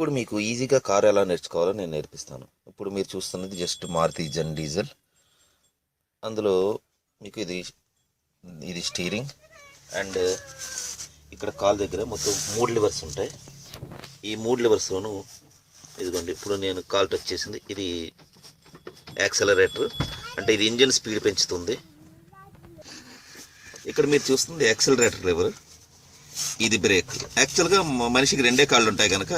ఇప్పుడు మీకు ఈజీగా కార్ ఎలా నేర్చుకోవాలో నేను నేర్పిస్తాను. ఇప్పుడు మీరు చూస్తున్నది జస్ట్ మారుతి జన్ డీజిల్ అందులో మీకు ఇది ఇది స్టీరింగ్ అండ్ ఇక్కడ కాల్ దగ్గర మొత్తం మూడు లివర్స్ ఉంటాయి. ఈ మూడు లివర్స్లోనూ ఇదిగోండి ఇప్పుడు నేను కాల్ టచ్ చేసింది. ఇది యాక్సలరేటర్ అంటే ఇది ఇంజిన్ స్పీడ్ పెంచుతుంది. ఇక్కడ మీరు చూస్తుంది యాక్సలరేటర్ లివర్ ఇది బ్రేక్ యాక్చువల్గా మనిషికి రెండే కాళ్ళు ఉంటాయి కనుక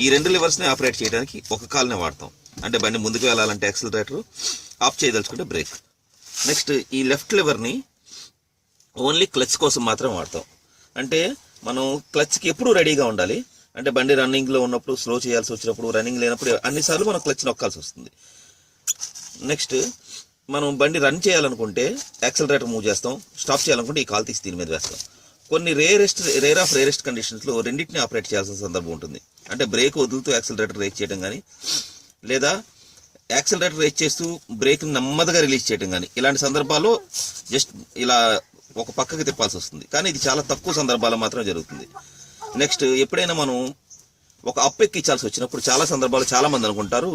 ఈ రెండు లివర్స్ని ఆపరేట్ చేయడానికి ఒక కాల్నే వాడతాం. అంటే బండి ముందుకు వెళ్ళాలంటే యాక్సిలరేటర్ ఆఫ్ చేయదలుచుకుంటే బ్రేక్. నెక్స్ట్ ఈ లెఫ్ట్ లివర్ని ఓన్లీ క్లచ్ కోసం మాత్రం వాడతాం. అంటే మనం క్లచ్కి ఎప్పుడు రెడీగా ఉండాలి. అంటే బండి రన్నింగ్లో ఉన్నప్పుడు స్లో చేయాల్సి వచ్చినప్పుడు రన్నింగ్ లేనప్పుడు అన్నిసార్లు మనం క్లచ్ నొక్కాల్సి వస్తుంది. నెక్స్ట్ మనం బండి రన్ చేయాలనుకుంటే యాక్సలరేటర్ మూవ్ చేస్తాం స్టాప్ చేయాలనుకుంటే ఈ కాల్ తీసి దీని మీద వేస్తాం. కొన్ని రేరెస్ట్ రేర్ ఆఫ్ రేరెస్ట్ కండిషన్స్లో రెండింటిని ఆపరేట్ చేయాల్సిన సందర్భం ఉంటుంది. అంటే బ్రేక్ వదులుతూ యాక్సిలరేటర్ రేస్ చేయడం కానీ లేదా యాక్సిలరేటర్ రేస్ చేస్తూ బ్రేక్ని నెమ్మదిగా రిలీజ్ చేయడం కానీ ఇలాంటి సందర్భాల్లో జస్ట్ ఇలా ఒక పక్కకి తిప్పాల్సి వస్తుంది. కానీ ఇది చాలా తక్కువ సందర్భాల్లో మాత్రమే జరుగుతుంది. నెక్స్ట్ ఎప్పుడైనా మనం ఒక అప్ ఎక్కించాల్సి వచ్చినప్పుడు చాలా సందర్భాలు చాలామంది అనుకుంటారు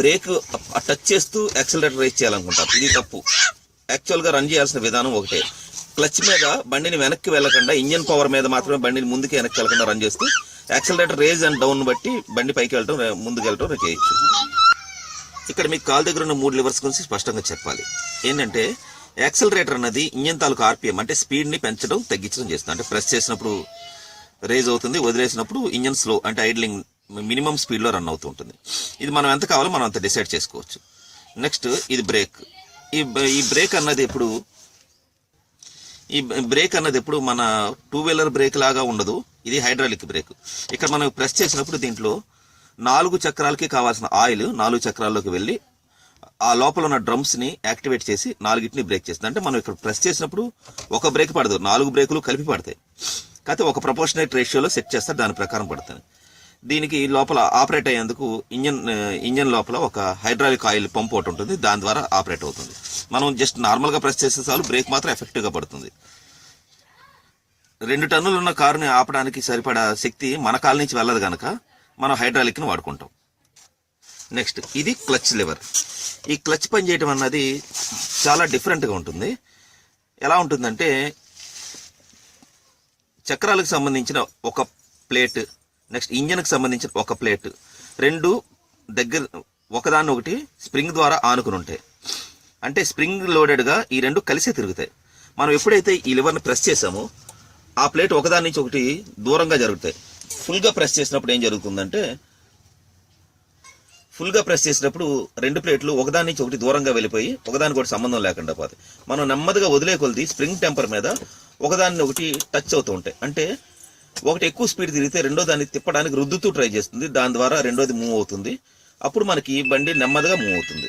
బ్రేక్ టచ్ చేస్తూ యాక్సిలరేటర్ రేస్ చేయాలనుకుంటారు. ఇది తప్పు. యాక్చువల్గా రన్ చేయాల్సిన విధానం ఒకటే. క్లచ్ మీద బండిని వెనక్కి వెళ్ళకుండా ఇంజన్ పవర్ మీద మాత్రమే బండిని ముందుకు వెనక్కి వెళ్ళకుండా రన్ చేస్తూ యాక్సిలరేటర్ రేజ్ అండ్ డౌన్ బట్టి బండి పైకి వెళ్ళటం ముందుకు వెళ్ళటం చేయొచ్చు ఇక్కడ మీకు కాల్ దగ్గర ఉన్న మూడు లివర్స్ గురించి స్పష్టంగా చెప్పాలి. ఏంటంటే యాక్సిలరేటర్ అన్నది ఇంజన్ తాలూకు ఆర్పిఎం అంటే స్పీడ్ని పెంచడం తగ్గించడం చేస్తుంది. అంటే ప్రెస్ చేసినప్పుడు రేజ్ అవుతుంది వదిలేసినప్పుడు ఇంజన్ స్లో అంటే ఐడ్లింగ్ మినిమం స్పీడ్లో రన్ అవుతూ ఉంటుంది. ఇది మనం ఎంత కావాలో మనం అంత డిసైడ్ చేసుకోవచ్చు. నెక్స్ట్ ఇది బ్రేక్. ఈ ఈ బ్రేక్ అన్నది ఎప్పుడు ఈ బ్రేక్ అన్నది ఎప్పుడు మన టూ వీలర్ బ్రేక్ లాగా ఉండదు. ఇది హైడ్రాలిక్ బ్రేక్. ఇక్కడ మనం ప్రెస్ చేసినప్పుడు దీంట్లో నాలుగు చక్రాలకి కావాల్సిన ఆయిల్ నాలుగు చక్రాల్లోకి వెళ్ళి ఆ లోపల ఉన్న డ్రమ్స్ని యాక్టివేట్ చేసి నాలుగిటిని బ్రేక్ చేస్తుంది. అంటే మనం ఇక్కడ ప్రెస్ చేసినప్పుడు ఒక బ్రేక్ పడదు. నాలుగు బ్రేకులు కలిపి పడతాయి. కాకపోతే ఒక ప్రపోర్షనేట్ రేషియోలో సెట్ చేస్తారు. దాని ప్రకారం పడుతుంది. దీనికి లోపల ఆపరేట్ అయ్యేందుకు ఇంజన్ ఇంజన్ లోపల ఒక హైడ్రాలిక్ ఆయిల్ పంప్ ఒకటి ఉంటుంది. దాని ద్వారా ఆపరేట్ అవుతుంది. మనం జస్ట్ నార్మల్గా ప్రెస్ చేసే చాలు బ్రేక్ మాత్రం ఎఫెక్టివ్గా పడుతుంది. రెండు టన్నులు ఉన్న కారుని ఆపడానికి సరిపడా శక్తి మన కాలు నుంచి వెళ్ళదు కనుక మనం హైడ్రాలిక్ని వాడుకుంటాం. నెక్స్ట్ ఇది క్లచ్ లివర్. ఈ క్లచ్ పని చేయటం అన్నది చాలా డిఫరెంట్గా ఉంటుంది. ఎలా ఉంటుందంటే చక్రాలకు సంబంధించిన ఒక ప్లేట్ నెక్స్ట్ ఇంజన్కి సంబంధించిన ఒక ప్లేట్. రెండు దగ్గర ఒకదాన్ని ఒకటి స్ప్రింగ్ ద్వారా ఆనుకుని ఉంటాయి అంటే స్ప్రింగ్ లోడెడ్గా ఈ రెండు కలిసే తిరుగుతాయి. మనం ఎప్పుడైతే ఈ లివర్ని ప్రెస్ చేసామో ఆ ప్లేట్ ఒకదాని నుంచి ఒకటి దూరంగా జరుగుతాయి. ఫుల్గా ప్రెస్ చేసినప్పుడు ఏం జరుగుతుందంటే ఫుల్గా ప్రెస్ చేసినప్పుడు రెండు ప్లేట్లు ఒకదాని నుంచి ఒకటి దూరంగా వెళ్ళిపోయి ఒకదానికి ఒకటి సంబంధం లేకుండా పోతాయి. మనం నెమ్మదిగా వదిలే కొలిది స్ప్రింగ్ టెంపర్ మీద ఒకదాన్ని ఒకటి టచ్ అవుతూ ఉంటాయి. అంటే ఒకటి ఎక్కువ స్పీడ్ తిరిగితే రెండో దాన్ని తిప్పడానికి రుద్దుతూ ట్రై చేస్తుంది. దాని ద్వారా రెండోది మూవ్ అవుతుంది. అప్పుడు మనకి బండి నెమ్మదిగా మూవ్ అవుతుంది.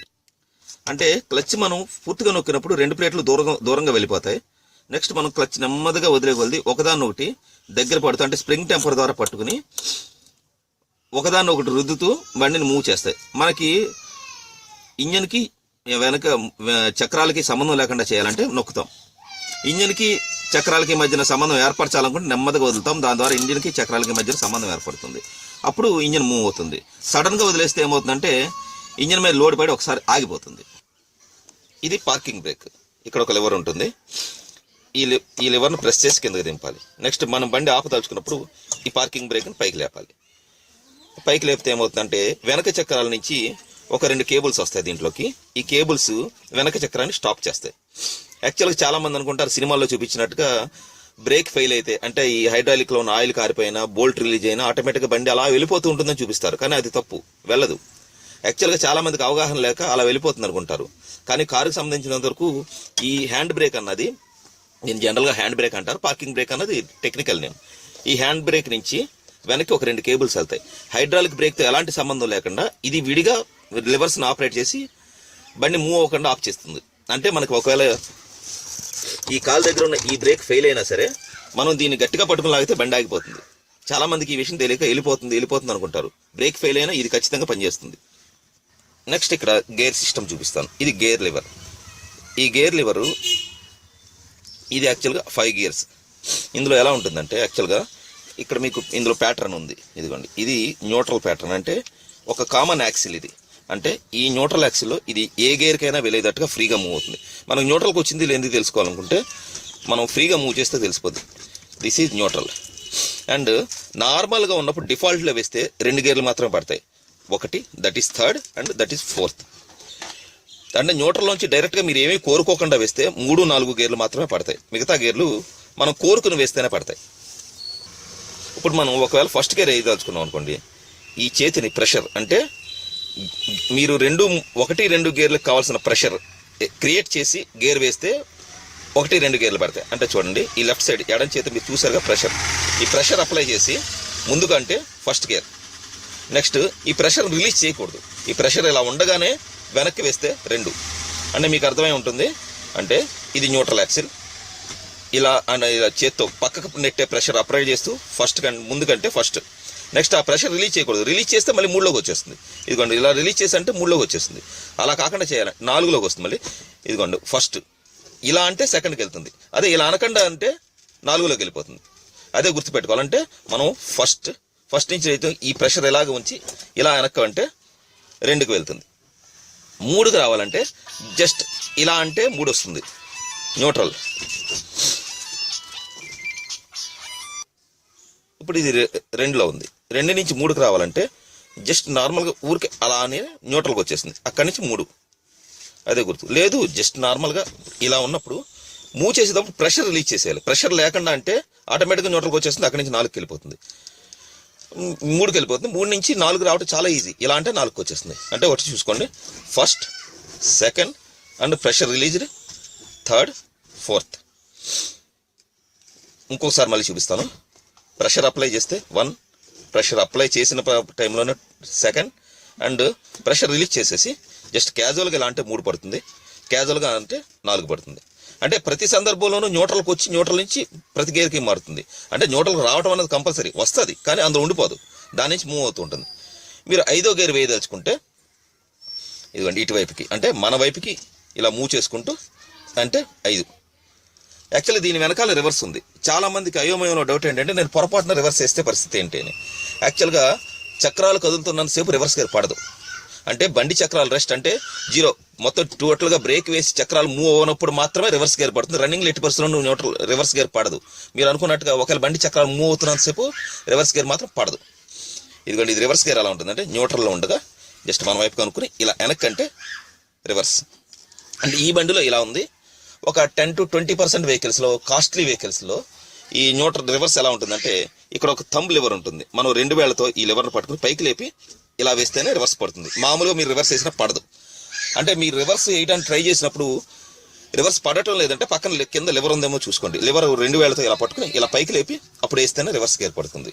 అంటే క్లచ్ మనం పూర్తిగా నొక్కినప్పుడు రెండు ప్లేట్లు దూరంగా దూరంగా వెళ్ళిపోతాయి. నెక్స్ట్ మనం క్లచ్ నెమ్మదిగా వదిలే కొలిది ఒకదాన్ని ఒకటి దగ్గర పడుతూ అంటే స్ప్రింగ్ టెంపర్ ద్వారా పట్టుకుని ఒకదాన్ని ఒకటి రుద్దుతూ బండిని మూవ్ చేస్తాయి. మనకి ఇంజన్కి వెనక చక్రాలకి సంబంధం లేకుండా చేయాలంటే నొక్కుతాం. ఇంజన్కి చక్రాలకి మధ్యన సంబంధం ఏర్పరచాలనుకుంటే నెమ్మదిగా వదులుతాం. దాని ద్వారా ఇంజన్కి చక్రాలకి మధ్యన సంబంధం ఏర్పడుతుంది. అప్పుడు ఇంజన్ మూవ్ అవుతుంది. సడన్గా వదిలేస్తే ఏమవుతుందంటే ఇంజన్ మీద లోడ్ పడి ఒకసారి ఆగిపోతుంది. ఇది పార్కింగ్ బ్రేక్ ఇక్కడ ఒక లివర్ ఉంటుంది. ఈ ఈ లివర్ను ప్రెస్ చేసి కిందకి దింపాలి. నెక్స్ట్ మనం బండి ఆపదలుచుకున్నప్పుడు ఈ పార్కింగ్ బ్రేక్ని పైకి లేపాలి. పైకి లేపితే ఏమవుతుందంటే వెనక చక్రాల నుంచి ఒక రెండు కేబుల్స్ వస్తాయి దీంట్లోకి. ఈ కేబుల్స్ వెనక చక్రాన్ని స్టాప్ చేస్తాయి. యాక్చువల్గా చాలామంది అనుకుంటారు సినిమాల్లో చూపించినట్టుగా బ్రేక్ ఫెయిల్ అయితే అంటే ఈ హైడ్రాలిక్లో ఉన్న ఆయిల్ కారిపోయినా బోల్ట్ రిలీజ్ అయినా ఆటోమేటిక్గా బండి అలా వెళ్ళిపోతూ ఉంటుందని చూపిస్తారు. కానీ అది తప్పు. వెళ్ళదు. యాక్చువల్గా చాలామందికి అవగాహన లేక అలా వెళ్ళిపోతుంది అనుకుంటారు. కానీ కారుకు సంబంధించినంత వరకు ఈ హ్యాండ్ బ్రేక్ అన్నది నేను జనరల్గా హ్యాండ్ బ్రేక్ అంటారు పార్కింగ్ బ్రేక్ అన్నది టెక్నికల్ నేమ్ ఈ హ్యాండ్ బ్రేక్ నుంచి వెనక్కి ఒక రెండు కేబుల్స్ వెళ్తాయి. హైడ్రాలిక్ బ్రేక్తో ఎలాంటి సంబంధం లేకుండా ఇది విడిగా లివర్స్ని ఆపరేట్ చేసి బండి మూవ్ అవ్వకుండా ఆఫ్ చేస్తుంది. అంటే మనకు ఒకవేళ ఈ కాల్ దగ్గర ఉన్న ఈ బ్రేక్ ఫెయిల్ అయినా సరే మనం దీన్ని గట్టిగా పట్టుకుని లాగితే బండి ఆగిపోతుంది. చాలా మందికి ఈ విషయం తెలియక వెళ్ళిపోతుంది వెళ్ళిపోతుంది అనుకుంటారు. బ్రేక్ ఫెయిల్ అయినా ఇది ఖచ్చితంగా పనిచేస్తుంది. నెక్స్ట్ ఇక్కడ గేర్ సిస్టమ్ చూపిస్తాను. ఇది గేర్ లివర్. ఈ గేర్ లివరు ఇది యాక్చువల్గా ఫైవ్ గేర్స్. ఇందులో ఎలా ఉంటుందంటే యాక్చువల్గా ఇక్కడ మీకు ఇందులో ప్యాటర్న్ ఉంది. ఇదిగోండి. ఇది న్యూట్రల్ ప్యాటర్న్. అంటే ఒక కామన్ యాక్సిల్ ఇది. అంటే ఈ న్యూట్రల్ యాక్సిల్లో ఇది ఏ గేర్కైనా వెళ్ళేటట్టుగా ఫ్రీగా మూవ్ అవుతుంది. మనం న్యూట్రల్కి వచ్చింది లేనిది తెలుసుకోవాలనుకుంటే మనం ఫ్రీగా మూవ్ చేస్తే తెలిసిపోద్ది. This is neutral. అండ్ నార్మల్గా ఉన్నప్పుడు డిఫాల్ట్లో వేస్తే రెండు గేర్లు మాత్రమే పడతాయి. ఒకటి that is third and that is fourth అంటే న్యూట్రల్ నుంచి డైరెక్ట్గా మీరు ఏమీ కోరుకోకుండా వేస్తే మూడు నాలుగు గేర్లు మాత్రమే పడతాయి. మిగతా గేర్లు మనం కోరుకుని వేస్తేనే పడతాయి. ఇప్పుడు మనం ఒకవేళ ఫస్ట్ గేర్ వేయదలుచుకున్నాం అనుకోండి ఈ చేతిని ప్రెషర్ అంటే మీరు రెండు ఒకటి రెండు గేర్లకు కావాల్సిన ప్రెషర్ క్రియేట్ చేసి గేర్ వేస్తే ఒకటి రెండు గేర్లు పడతాయి. అంటే చూడండి ఈ లెఫ్ట్ సైడ్ ఎడం చేతి మీరు చూసారుగా ప్రెషర్ ఈ ప్రెషర్ అప్లై చేసి ముందుగా అంటే ఫస్ట్ గేర్ నెక్స్ట్ ఈ ప్రెషర్ రిలీజ్ చేయకూడదు. ఈ ప్రెషర్ ఇలా ఉండగానే వెనక్కి వేస్తే రెండు. అంటే మీకు అర్థమై ఉంటుంది అంటే ఇది న్యూట్రల్ యాక్సిల్ ఇలా అన్న ఇలా చేత్తో పక్కకు నెట్టే ప్రెషర్ అప్లై చేస్తూ ఫస్ట్ కంటే ముందు కంటే ఫస్ట్ నెక్స్ట్ ఆ ప్రెషర్ రిలీజ్ చేయకూడదు. రిలీజ్ చేస్తే మళ్ళీ మూడులోకి వచ్చేస్తుంది. ఇదిగోండి ఇలా రిలీజ్ చేసి అంటే మూడులోకి వచ్చేస్తుంది. అలా కాకుండా చేయాలి. నాలుగులోకి వస్తుంది మళ్ళీ. ఇదిగోండి ఫస్ట్ ఇలా అంటే సెకండ్కి వెళ్తుంది. అదే ఇలా అనకుండా అంటే నాలుగులోకి వెళ్ళిపోతుంది. అదే గుర్తుపెట్టుకోవాలంటే మనం ఫస్ట్ ఫస్ట్ నుంచి అయితే ఈ ప్రెషర్ ఎలాగ ఉంచి ఇలా వెనక్కి అంటే వెళ్తుంది. మూడుకి రావాలంటే జస్ట్ ఇలా అంటే మూడు వస్తుంది. న్యూట్రల్. ఇప్పుడు ఇది రెండులో ఉంది. రెండు నుంచి మూడుకి రావాలంటే జస్ట్ నార్మల్గా ఊరికే అలా న్యూట్రల్కి వచ్చేసింది అక్కడి నుంచి మూడు. అదే గుర్తు. లేదు జస్ట్ నార్మల్గా ఇలా ఉన్నప్పుడు మూవ్ చేసేటప్పుడు ప్రెషర్ రిలీజ్ చేసేయాలి. ప్రెషర్ లేకుండా అంటే ఆటోమేటిక్గా న్యూట్రల్కి వచ్చేస్తుంది అక్కడి నుంచి నాలుగుకి వెళ్ళిపోతుంది. మూడుకి వెళ్ళిపోతుంది. మూడు నుంచి నాలుగు రావడం చాలా ఈజీ ఇలా అంటే నాలుగుకి వచ్చేస్తుంది. అంటే ఒకటి చూసుకోండి. First second and pressure released third fourth ఇంకొకసారి మళ్ళీ చూపిస్తాను. ప్రెషర్ అప్లై చేస్తే వన్ ప్రెషర్ అప్లై చేసిన టైంలోనే సెకండ్ అండ్ ప్రెషర్ రిలీజ్ చేసేసి జస్ట్ క్యాజువల్గా ఇలా అంటే మూడు పడుతుంది. క్యాజువల్గా అంటే నాలుగు పడుతుంది. అంటే ప్రతి సందర్భంలోనూ న్యూట్రల్కి వచ్చి న్యూట్రల్ నుంచి ప్రతి గేర్కి మారుతుంది. అంటే న్యూట్రల్కి రావడం అనేది కంపల్సరీ వస్తుంది కానీ అందులో ఉండిపోదు. దాని నుంచి మూవ్ అవుతూ ఉంటుంది. మీరు ఐదో గేర్ వేయదలుచుకుంటే ఇదిగోండి ఇటువైపుకి అంటే మన వైపుకి ఇలా మూవ్ చేసుకుంటూ అంటే ఐదు. యాక్చువల్లీ దీని వెనకాల రివర్స్ ఉంది. చాలామందికి అయోమయంలో డౌట్ ఏంటంటే నేను పొరపాటున రివర్స్ చేస్తే పరిస్థితి ఏంటి అని. యాక్చువల్గా చక్రాలు కదులుతున్నంతసేపు రివర్స్ గేర్ పడదు. అంటే బండి చక్రాలు రెస్ట్ అంటే జీరో. మొత్తం టోటల్గా బ్రేక్ వేసి చక్రాలు మూవ్ అవ్వనప్పుడు మాత్రమే రివర్స్ గేర్ పడుతుంది. రన్నింగ్ ఎట్టి పరిస్థితుల్లో న్యూట్రల్ రివర్స్ గేర్ పడదు. మీరు అనుకున్నట్టుగా ఒకవేళ బండి చక్రాలు మూవ్ అవుతున్నంతసేపు రివర్స్ గేర్ మాత్రం పడదు. ఇదిగోండి ఇది రివర్స్ గేర్ ఎలా ఉంటుంది అంటే న్యూట్రల్లో ఉండగా జస్ట్ మన వైపు కనుక్కుని ఇలా వెనక్కి అంటే రివర్స్ అంటే ఈ బండిలో ఇలా ఉంది. ఒక టెన్ టు ట్వంటీ పర్సెంట్ వెహికల్స్లో కాస్ట్లీ వెహికల్స్లో ఈ న్యూట్రల్ రివర్స్ ఎలా ఉంటుందంటే ఇక్కడ ఒక థంబ్ లివర్ ఉంటుంది. మనం రెండు వేళ్ళతో ఈ లివర్ని పట్టుకుని పైకి లేపి ఇలా వేస్తేనే రివర్స్ పడుతుంది. మామూలుగా మీరు రివర్స్ వేసినా పడదు. అంటే మీరు రివర్స్ వేయడానికి ట్రై చేసినప్పుడు రివర్స్ పడటం లేదంటే పక్కన కింద లివర్ ఉందేమో చూసుకోండి. లివర్ రెండు వేళ్ళతో ఇలా పట్టుకుని ఇలా పైకి లేపి అప్పుడు వేస్తేనే రివర్స్ గేర్ పడుతుంది.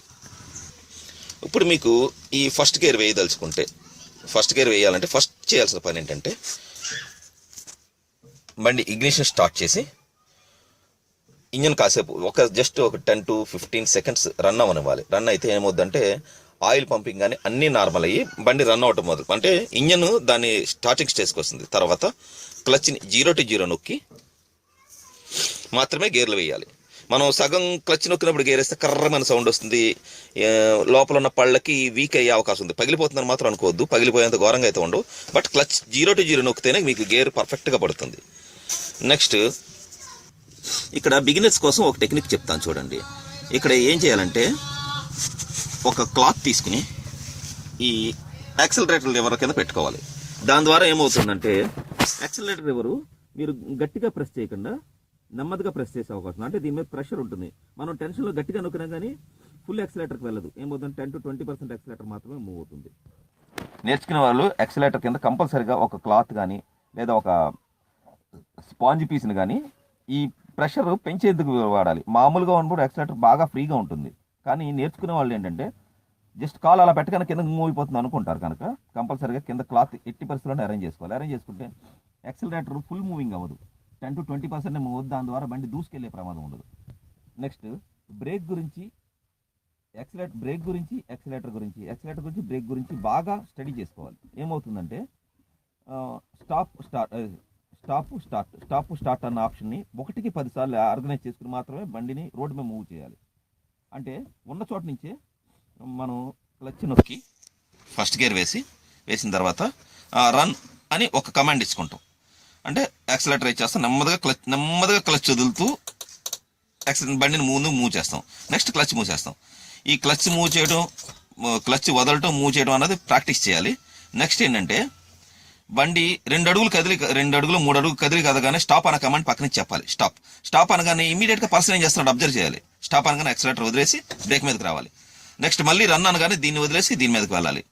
ఇప్పుడు మీకు ఈ ఫస్ట్ గేర్ వేయదలుచుకుంటే ఫస్ట్ గేర్ వేయాలంటే ఫస్ట్ చేయాల్సిన పని ఏంటంటే బండి ఇగ్నిషన్ స్టార్ట్ చేసి ఇంజన్ కాసేపు ఒక జస్ట్ ఒక ten to fifteen seconds run అవ్వనివ్వాలి. Run అయితే ఏమవుద్దంటే ఆయిల్ పంపింగ్ కానీ అన్నీ నార్మల్ అయ్యి బండి రన్ అవటం మొదలు అంటే ఇంజన్ దాని స్టార్టింగ్ స్టేజ్కి వస్తుంది. తర్వాత క్లచ్ని జీరో టు జీరో నొక్కి మాత్రమే గేర్లు వేయాలి. మనం సగం క్లచ్ నొక్కినప్పుడు గేర్ వేస్తే కర్రమైన సౌండ్ వస్తుంది. లోపల ఉన్న పళ్ళకి వీక్ అయ్యే అవకాశం ఉంది. పగిలిపోతుందని మాత్రం అనుకోవద్దు. పగిలిపోయేంత ఘోరంగా అయితే ఉండవు. But clutch zero to zero నొక్కితేనే మీకు గేర్ పర్ఫెక్ట్గా పడుతుంది. నెక్స్ట్ ఇక్కడ బిగినర్స్ కోసం ఒక టెక్నిక్ చెప్తాను చూడండి. ఇక్కడ ఏం చేయాలంటే ఒక క్లాత్ తీసుకుని ఈ యాక్సిలరేటర్ లివర్ కింద పెట్టుకోవాలి. దాని ద్వారా ఏమవుతుందంటే యాక్సిలరేటర్ లివరు మీరు గట్టిగా ప్రెస్ చేయకుండా నెమ్మదిగా ప్రెస్ చేసే అవకాశం అంటే దీని మీద ప్రెషర్ ఉంటుంది. మనం టెన్షన్లో గట్టిగా నొక్కినా కానీ ఫుల్ యాక్సిలేటర్కి వెళ్ళదు. ఏమవుతుంది? Ten to twenty percent accelerator మాత్రమే మూవ్ అవుతుంది. నేర్చుకునే వాళ్ళు యాక్సిలేటర్ కింద కంపల్సరీగా ఒక క్లాత్ కానీ లేదా ఒక స్పాంజ్ పీస్ని కానీ ఈ ప్రెషర్ పెంచేందుకు వాడాలి. మామూలుగా ఉన్నప్పుడు యాక్సిలేటర్ బాగా ఫ్రీగా ఉంటుంది. కానీ నేర్చుకునే వాళ్ళు ఏంటంటే జస్ట్ కాల్ అలా పెట్టగానే కింద మూవ్ అయిపోతుంది అనుకుంటారు కనుక కంపల్సరీగా కింద క్లాత్ ఎట్టి పరిస్థితుల్లో అరేంజ్ చేసుకోవాలి. అరేంజ్ చేసుకుంటే యాక్సిలరేటర్ ఫుల్ మూవింగ్ అవ్వదు. Ten to twenty percent move దాని ద్వారా బండి దూసుకెళ్ళే ప్రమాదం ఉండదు. నెక్స్ట్ బ్రేక్ గురించి యాక్సిలేటర్ బ్రేక్ గురించి యాక్సిలేటర్ గురించి యాక్సిలేటర్ గురించి బ్రేక్ గురించి బాగా స్టడీ చేసుకోవాలి. ఏమవుతుందంటే stop start stop start stop start అన్న ఆప్షన్ని ఒకటికి పదిసార్లు ఆర్గనైజ్ చేసుకుని మాత్రమే బండిని రోడ్డు మీద మూవ్ చేయాలి. అంటే ఉన్న చోట నుంచే మనం క్లచ్ నొక్కి ఫస్ట్ గేర్ వేసి వేసిన తర్వాత రన్ అని ఒక కమాండ్ ఇచ్చుకుంటాం. అంటే యాక్సిలేటర్ ఇచ్చేస్తాం నెమ్మదిగా క్లచ్ నెమ్మదిగా క్లచ్ వదులుతూ యాక్సిడెంట్ బండిని ముందు మూవ్ చేస్తాం. నెక్స్ట్ క్లచ్ మూవ్ చేస్తాం. ఈ క్లచ్ మూవ్ చేయడం క్లచ్ వదలటం మూవ్ చేయడం అనేది ప్రాక్టీస్ చేయాలి. నెక్స్ట్ ఏంటంటే బండి రెండు అడుగులు కదిలి రెండు అడుగులు మూడు అడుగులు కదిలి కదగానే స్టాప్ అన్న కమాండ్ పక్కన చెప్పాలి. స్టాప్. స్టాప్ అనగానే ఇమీడియట్గా పర్సన్ ఏం చేస్తున్నాడు? అబ్జర్వ్ చేయాలి. స్టాప్ అనగానే ఎక్సలేటర్ వదిలేసి బ్రేక్ మీదకి రావాలి. నెక్స్ట్ మళ్ళీ రన్ అనగానే దీన్ని వదిలేసి దీని మీదకి వెళ్ళాలి.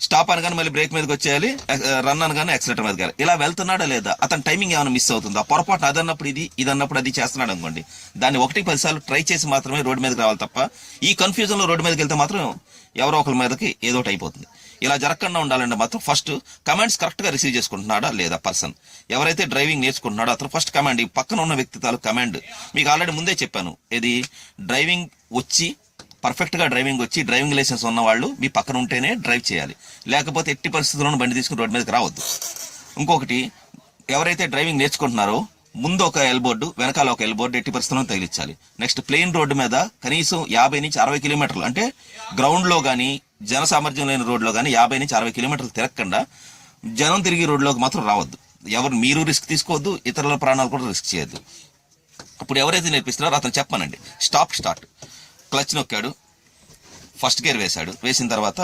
స్టాప్ అనగానే మళ్ళీ బ్రేక్ మీదకి వచ్చేయాలి. రన్ అనగానే ఎక్సలేటర్ మీదకి వెళ్ళాలి. ఇలా వెళ్తున్నాడా లేదా? అతని టైమింగ్ ఏమైనా మిస్ అవుతుందా? పొరపాటు అదన్నప్పుడు ఇది ఇది అన్నప్పుడు అది చేస్తున్నాడు అనుకోండి. దాన్ని ఒకటి పదిసార్లు ట్రై చేసి మాత్రమే రోడ్డు మీదకి రావాలి తప్ప ఈ కన్ఫ్యూజన్లో రోడ్డు మీదకి వెళ్తే మాత్రం ఎవరో ఒకరి మీదకి ఏదో ఒకటి అయిపోతుంది. ఇలా జరగకుండా ఉండాలంటే మాత్రం. ఫస్ట్ కమాండ్స్ కరెక్ట్గా రిసీవ్ చేసుకుంటున్నాడా లేదా పర్సన్ ఎవరైతే డ్రైవింగ్ నేర్చుకుంటున్నాడో అతను ఫస్ట్ కమాండ్ ఈ పక్కన ఉన్న వ్యక్తి తాలూకు కమాండ్ మీకు ఆల్రెడీ ముందే చెప్పాను. ఇది డ్రైవింగ్ వచ్చి పర్ఫెక్ట్గా డ్రైవింగ్ వచ్చి డ్రైవింగ్ లైసెన్స్ ఉన్న వాళ్ళు మీ పక్కన ఉంటేనే డ్రైవ్ చేయాలి. లేకపోతే ఎట్టి పరిస్థితుల్లోనూ బండి తీసుకుని రోడ్డు మీదకి రావద్దు. ఇంకొకటి ఎవరైతే డ్రైవింగ్ నేర్చుకుంటున్నారో ముందు ఒక ఎల్బోర్డు వెనకాల ఒక ఎల్బోర్డు ఎట్టి పరిస్థితుల్లో తగిలించాలి. నెక్స్ట్ ప్లెయిన్ రోడ్డు మీద కనీసం యాభై నుంచి అరవై కిలోమీటర్లు అంటే గ్రౌండ్లో కానీ జన సామర్థ్యం లేని రోడ్లో కానీ యాభై నుంచి అరవై కిలోమీటర్లు తిరగకుండా జనం తిరిగి రోడ్లోకి మాత్రం రావద్దు. ఎవరు మీరు రిస్క్ తీసుకోవద్దు ఇతరుల ప్రాణాలు కూడా రిస్క్ చేయొద్దు. ఇప్పుడు ఎవరైతే నేర్పిస్తున్నారో అతను చెప్పానండి. స్టాప్ స్టార్ట్ క్లచ్ నొక్కాడు. ఫస్ట్ గేర్ వేశాడు. వేసిన తర్వాత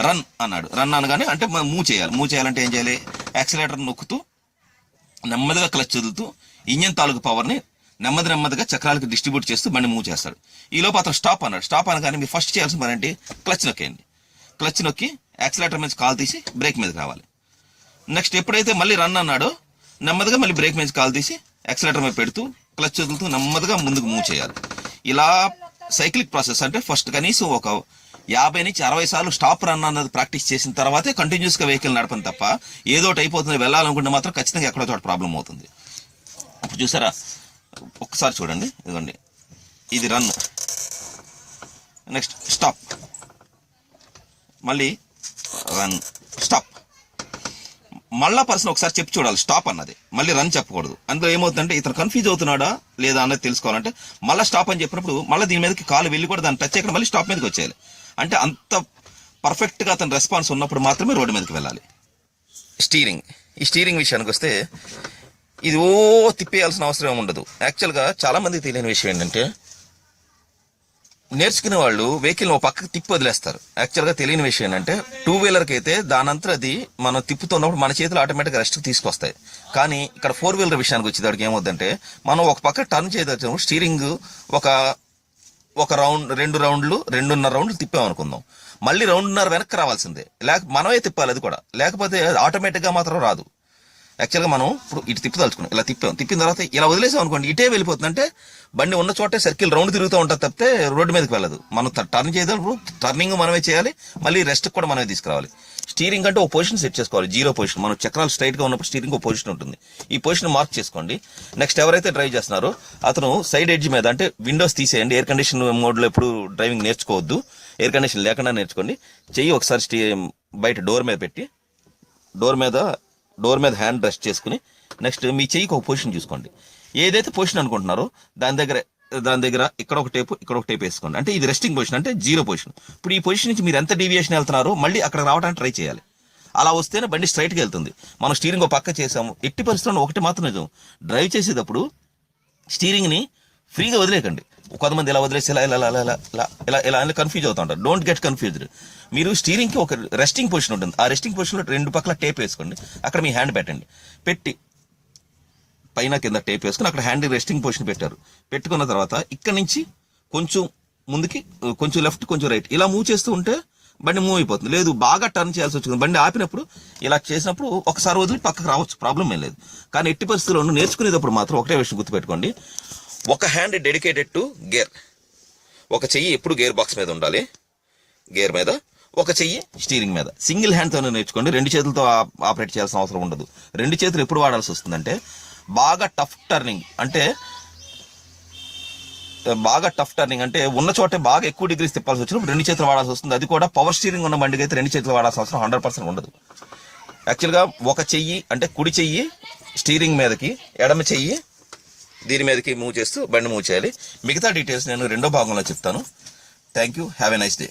రన్ అన్నాడు. రన్ అనగానే అంటే మనం మూవ్ చేయాలి. మూవ్ చేయాలంటే ఏం చేయాలి? యాక్సిలేటర్ నొక్కుతూ నెమ్మదిగా క్లచ్ వదులుతూ ఇంజన్ తాలూకు పవర్ని నెమ్మది నెమ్మదిగా చక్రాలకు డిస్ట్రిబ్యూట్ చేస్తూ బండి మూవ్ చేస్తాడు. ఈ లోపు అతను స్టాప్ అన్నాడు. స్టాప్ అనగానే మీరు ఫస్ట్ చేయాల్సిన పని ఏంటి క్లచ్ నొక్కేయండి. క్లచ్ నొక్కి యాక్సిలేటర్ మీద కాల్ తీసి బ్రేక్ మీదకి రావాలి. నెక్స్ట్ ఎప్పుడైతే మళ్ళీ రన్ అన్నాడో నెమ్మదిగా మళ్ళీ బ్రేక్ మీద కాల్ తీసి యాక్సిలేటర్ మీద పెడుతూ క్లచ్ వదులుతూ నెమ్మదిగా ముందుకు మూవ్ చేయాలి. ఇలా సైక్లిక్ ప్రాసెస్ అంటే ఫస్ట్ కనీసం ఒక యాభై నుంచి అరవై సార్లు స్టాప్ రన్ అన్నది ప్రాక్టీస్ చేసిన తర్వాతే కంటిన్యూస్గా వెహికల్ నడపం తప్ప ఏదో ఒకటి అయిపోతుంది వెళ్ళాలనుకుంటే మాత్రం ఖచ్చితంగా ఎక్కడో చోట ప్రాబ్లం అవుతుంది. ఇప్పుడు చూసారా? ఒక్కసారి చూడండి ఇదిగోండి. ఇది రన్ నెక్స్ట్ స్టాప్ మళ్ళీ రన్ స్టాప్ మళ్ళా పర్సన్ ఒకసారి చెప్పి చూడాలి స్టాప్ అన్నది. మళ్ళీ రన్ చెప్పకూడదు. అందులో ఏమవుతుందంటే ఇతను కన్ఫ్యూజ్ అవుతున్నాడా లేదా అన్నది తెలుసుకోవాలంటే మళ్ళీ స్టాప్ అని చెప్పినప్పుడు మళ్ళీ దీని మీదకి కాలు వెళ్ళి కూడా దాన్ని టచ్ చేయకుండా మళ్ళీ స్టాప్ మీదకి వచ్చేయాలి. అంటే అంత పర్ఫెక్ట్గా అతని రెస్పాన్స్ ఉన్నప్పుడు మాత్రమే రోడ్డు మీదకి వెళ్ళాలి. స్టీరింగ్ ఈ స్టీరింగ్ విషయానికి వస్తే ఇది ఓ తిప్పేయాల్సిన అవసరం ఉండదు. యాక్చువల్గా చాలామందికి తెలియని విషయం ఏంటంటే నేర్చుకునే వాళ్ళు వెహికల్ ఓ పక్కకి తిప్పి వదిలేస్తారు. యాక్చువల్గా తెలియని విషయం ఏంటంటే టూ వీలర్కి అయితే దానంతా అది మనం తిప్పుతున్నప్పుడు మన చేతులు ఆటోమేటిక్గా రెస్ట్ తీసుకొస్తాయి. కానీ ఇక్కడ ఫోర్ వీలర్ విషయానికి వచ్చేదానికి ఏమవుతుందంటే మనం ఒక పక్క టర్న్ చేయదచ్చినప్పుడు స్టీరింగ్ ఒక ఒక రౌండ్ రెండు రౌండ్లు రెండున్నర రౌండ్లు తిప్పామనుకుందాం. మళ్ళీ రౌండ్న్నర వెనక్కి రావాల్సిందే. లేక మనమే తిప్పాలి అది కూడా. లేకపోతే ఆటోమేటిక్గా మాత్రం రాదు. యాక్చువల్గా మనం ఇప్పుడు ఇటు తిప్పి తలుచుకున్నాం. ఇలా తిప్పాం. తిప్పిన తర్వాత ఇలా వదిలేసాం అనుకోండి ఇటే వెళ్ళిపోతుంది అంటే బండి ఉన్న చోటే సర్కిల్ రౌండ్ తిరుగుతూ ఉంటుంది తప్పితే రోడ్డు మీదకి వెళ్ళదు. మనం టర్న్ చేయదు టర్నింగ్ మనమే చేయాలి. మళ్ళీ రెస్ట్ కూడా మనమే తీసుకురావాలి. స్టీరింగ్ అంటే ఒక పొజిషన్ సెట్ చేసుకోవాలి జీరో పొజిషన్. మనం చక్రాలు స్ట్రైట్గా ఉన్నప్పుడు స్టీరింగ్ ఒక పొజిషన్ ఉంటుంది. ఈ పొజిషన్ మార్క్ చేసుకోండి. నెక్స్ట్ ఎవరైతే డ్రైవ్ చేస్తున్నారో అతను సైడ్ ఎడ్జ్ మీద అంటే విండోస్ తీసేయండి. ఎయిర్ కండిషన్ మోడ్లో ఎప్పుడు డ్రైవింగ్ నేర్చుకోవద్దు. ఎయిర్ కండిషన్ లేకుండా నేర్చుకోండి. చెయ్యి ఒకసారి స్టీ బయట డోర్ మీద పెట్టి డోర్ మీద డోర్ మీద హ్యాండ్ రెస్ట్ చేసుకుని నెక్స్ట్ మీ చెయ్యికి ఒక పొజిషన్ చూసుకోండి. ఏదైతే పొజిషన్ అనుకుంటున్నారో దాని దగ్గర దాని దగ్గర ఇక్కడ ఒక టేపు ఇక్కడ ఒక టేప్ వేసుకోండి. అంటే ఇది రెస్టింగ్ పొజిషన్ అంటే జీరో పొజిషన్ ఇప్పుడు ఈ పొజిషన్ నుంచి మీరు ఎంత డీవియేషన్ వెళ్తున్నారో మళ్ళీ అక్కడ రావడానికి ట్రై చేయాలి. అలా వస్తేనే బండి స్ట్రైట్గా వెళ్తుంది. మనం స్టీరింగ్ ఒక పక్క చేసాము. ఎట్టి పరిస్థితుల్లో ఒకటి మాత్రం నిజం. డ్రైవ్ చేసేటప్పుడు స్టీరింగ్ని ఫ్రీగా వదిలేకండి కొంతమంది ఇలా వదిలేసి ఇలా ఇలా ఇలా ఇలా ఇలా ఇలా ఇలా కన్ఫ్యూజ్ అవుతా ఉంటారు. డోంట్ గెట్ కన్ఫ్యూజ్డ్ మీరు స్టీరింగ్కి ఒక రెస్టింగ్ పొజిషన్ ఉంటుంది. ఆ రెస్టింగ్ పొజిషన్లో రెండు పక్కల టేప్ వేసుకోండి. అక్కడ మీ హ్యాండ్ పెట్టండి. పెట్టి పైన కింద టేప్ వేసుకుని అక్కడ హ్యాండ్ రెస్టింగ్ పొజిషన్ పెట్టారు. పెట్టుకున్న తర్వాత ఇక్కడ నుంచి కొంచెం ముందుకి కొంచెం లెఫ్ట్ కొంచెం రైట్ ఇలా మూవ్ చేస్తూ ఉంటే బండి మూవ్ అయిపోతుంది. లేదు బాగా టర్న్ చేయాల్సి వచ్చింది. బండి ఆపినప్పుడు ఇలా చేసినప్పుడు ఒకసారి వదిలి పక్కకు రావచ్చు. ప్రాబ్లం ఏం లేదు. కానీ ఎట్టి పరిస్థితుల్లో నేర్చుకునేటప్పుడు మాత్రం ఒకటే విషయం గుర్తుపెట్టుకోండి. ఒక హ్యాండ్ డెడికేటెడ్ టు గేర్. ఒక చెయ్యి ఎప్పుడు గేర్ బాక్స్ మీద ఉండాలి. గేర్ మీద. ఒక చెయ్యి స్టీరింగ్ మీద. సింగిల్ హ్యాండ్తోనే నేర్చుకోండి. రెండు చేతులతో ఆపరేట్ చేయాల్సిన అవసరం ఉండదు. రెండు చేతులు ఎప్పుడు వాడాల్సి వస్తుందంటే బాగా టఫ్ టర్నింగ్ అంటే బాగా టఫ్ టర్నింగ్ అంటే ఉన్న చోటే బాగా ఎక్కువ డిగ్రీస్ తిప్పాల్సి వచ్చినప్పుడు రెండు చేతులు వాడాల్సి వస్తుంది. అది కూడా పవర్ స్టీరింగ్ ఉన్న బండికి అయితే రెండు చేతులు వాడాల్సిన అవసరం హండ్రెడ్ పర్సెంట్ ఉండదు. యాక్చువల్గా ఒక చెయ్యి అంటే కుడి చెయ్యి స్టీరింగ్ మీదకి ఎడమ చెయ్యి దీని మీదకి మూవ్ చేస్తూ బండి మూవ్ చేయాలి. మిగతా డీటెయిల్స్ నేను రెండో భాగంలో చెప్తాను. Thank you have a nice day